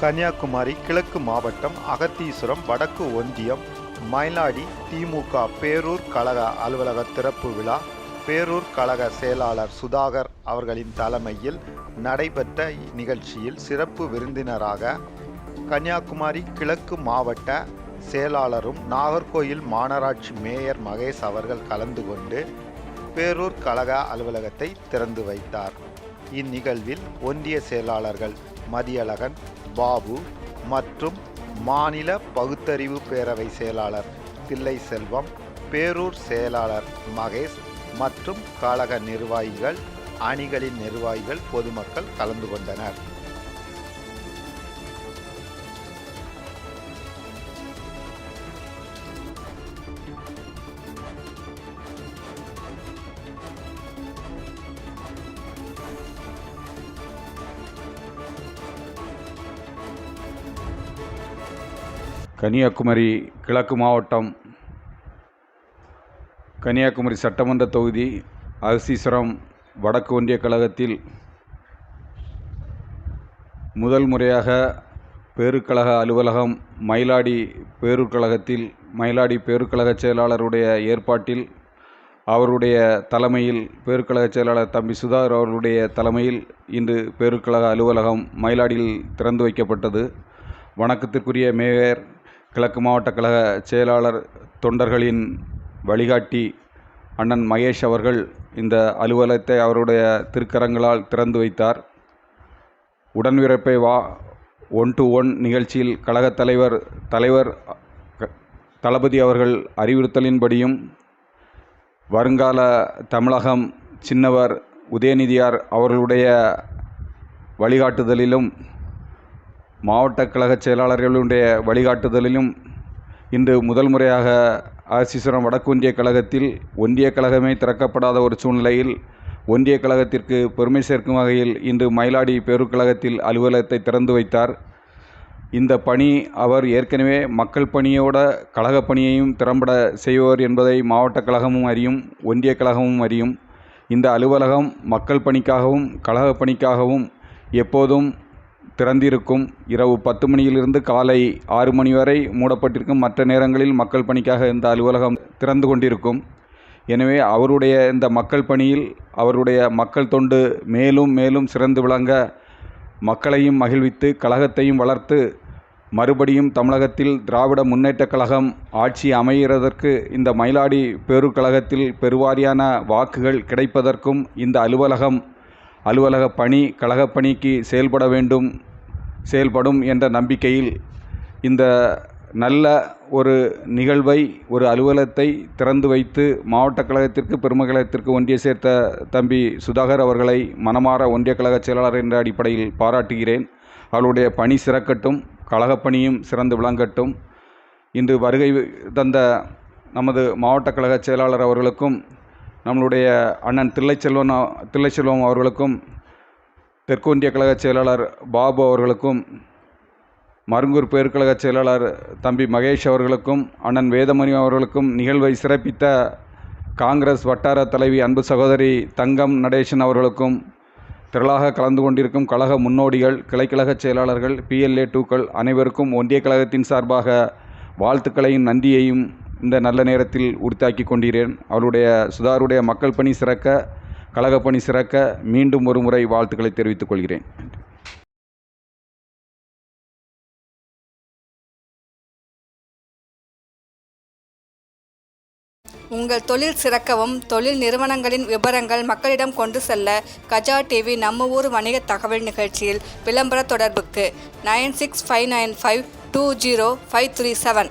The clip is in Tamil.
கன்னியாகுமரி கிழக்கு மாவட்டம் அகத்தீஸ்வரம் வடக்கு ஒன்றியம் மயிலாடி திமுக பேரூர் கழக அலுவலக திறப்பு விழா பேரூர் கழக செயலாளர் சுதாகர் அவர்களின் தலைமையில் நடைபெற்ற நிகழ்ச்சியில் சிறப்பு விருந்தினராக கன்னியாகுமரி கிழக்கு மாவட்ட செயலாளரும் நாகர்கோயில் மாநகராட்சி மேயர் மகேஷ் அவர்கள் கலந்து கொண்டு பேரூர் கழக அலுவலகத்தை திறந்து வைத்தார். இந்நிகழ்வில் ஒன்றிய செயலாளர்கள் மதியழகன் பாபு மற்றும் மாநில பகுத்தறிவு பேரவை செயலாளர் தில்லை செல்வம் பேரூர் செயலாளர் மகேஷ் மற்றும் கழக நிர்வாகிகள் அணிகளின் நிர்வாகிகள் பொதுமக்கள் கலந்து கொண்டனர். கன்னியாகுமரி கிழக்கு மாவட்டம் கன்னியாகுமரி சட்டமன்ற தொகுதி அகசீஸ்வரம் வடக்கு ஒன்றிய கழகத்தில் முதல் முறையாக பேருக்கழக அலுவலகம் மயிலாடி பேருக்கழகத்தில் மயிலாடி பேருக்கழக செயலாளருடைய ஏற்பாட்டில் அவருடைய தலைமையில் பேருக்கழக செயலாளர் தம்பி சுதாகர் அவர்களுடைய தலைமையில் இன்று பேருக்கழக அலுவலகம் மயிலாடியில் திறந்து வைக்கப்பட்டது. வணக்கத்திற்குரிய மேயர் கிழக்கு மாவட்ட கழக செயலாளர் தொண்டர்களின் வழிகாட்டி அண்ணன் மகேஷ் அவர்கள் இந்த அலுவலகத்தை அவருடைய திருக்கரங்களால் திறந்து வைத்தார். உடன்பிறப்பை வா ஒன் டு ஒன் நிகழ்ச்சியில் கழகத் தலைவர் தலைவர் தளபதி அவர்கள் அறிவுறுத்தலின்படியும் வருங்கால தமிழகம் சின்னவர் உதயநிதியார் அவர்களுடைய வழிகாட்டுதலிலும் மாவட்ட கழக செயலாளர்களுடைய வழிகாட்டுதலிலும் இன்று முதல் முறையாக ஆசீஸ்வரம் வடக்கு ஒன்றிய கழகத்தில் ஒன்றிய கழகமே திறக்கப்படாத ஒரு சூழ்நிலையில் ஒன்றிய கழகத்திற்கு பெருமை சேர்க்கும் வகையில் இன்று மயிலாடி பேருக்கழகத்தில் அலுவலகத்தை திறந்து வைத்தார். இந்த பணி அவர் ஏற்கனவே மக்கள் பணியோட கழக பணியையும் திறம்பட செய்வர் என்பதை மாவட்ட கழகமும் அறியும் ஒன்றிய கழகமும் அறியும். இந்த அலுவலகம் மக்கள் பணிக்காகவும் கழக பணிக்காகவும் எப்போதும் திறந்திருக்கும். இரவு பத்து மணியிலிருந்து காலை ஆறு மணி வரை மூடப்பட்டிருக்கும். மற்ற நேரங்களில் மக்கள் பணிக்காக இந்த அலுவலகம் திறந்து கொண்டிருக்கும். எனவே அவருடைய இந்த மக்கள் பணியில் அவருடைய மக்கள் தொண்டு மேலும் மேலும் சிறந்து விளங்க மக்களையும் மகிழ்வித்து கழகத்தையும் வளர்த்து மறுபடியும் தமிழகத்தில் திராவிட முன்னேற்றக் கழகம் ஆட்சி அமைகிறதற்கு இந்த மயிலாடி பேருக்கழகத்தில் பெருவாரியான வாக்குகள் கிடைப்பதற்கும் இந்த அலுவலகம் அலுவலக பணி கழகப் பணிக்கு செயல்பட வேண்டும். செயல்படும் என்ற நம்பிக்கையில் இந்த நல்ல ஒரு நிகழ்வை ஒரு அலுவலகத்தை திறந்து வைத்து மாவட்ட கழகத்திற்கு பெருமை கழகத்திற்கு ஒன்றிய சேர்த்த தம்பி சுதாகர் அவர்களை மனமாற ஒன்றிய கழக செயலாளர் என்ற அடிப்படையில் பாராட்டுகிறேன். அவருடைய பணி சிறக்கட்டும் கழகப் பணியும் சிறந்து விளங்கட்டும். இன்று வருகை தந்த நமது மாவட்ட கழக செயலாளர் அவர்களுக்கும் நம்மளுடைய அண்ணன் தில்லைச்செல்வன் தில்லைச்செல்வம் அவர்களுக்கும் தெற்கு கழக செயலாளர் பாபு அவர்களுக்கும் மருங்கூர் பேருக்கழக செயலாளர் தம்பி மகேஷ் அவர்களுக்கும் அண்ணன் வேதமணி அவர்களுக்கும் நிகழ்வை சிறப்பித்த காங்கிரஸ் வட்டார தலைவி அன்பு சகோதரி தங்கம் நடேசன் அவர்களுக்கும் திரளாக கலந்து கொண்டிருக்கும் கழக முன்னோடிகள் கிளைக்கழக செயலாளர்கள் பிஎல்ஏ டூக்கள் அனைவருக்கும் ஒன்றிய கழகத்தின் சார்பாக வாழ்த்துக்களையும் நன்றியையும் இந்த நல்ல நேரத்தில் உறுத்தாக்கி கொண்டிருக்கிறேன். அவருடைய சுதாருடைய மக்கள் பணி சிறக்க கழகப்பணி சிறக்க மீண்டும் ஒரு முறை வாழ்த்துக்களை தெரிவித்துக் கொள்கிறேன். உங்கள் தொழில் சிறக்கவும் தொழில் நிறுவனங்களின் விவரங்கள் மக்களிடம் கொண்டு செல்ல கஜா டிவி நம்ம ஊர் வணிக தகவல் நிகழ்ச்சியில் விளம்பர தொடர்புக்கு nine six five nine five two zero five three seven.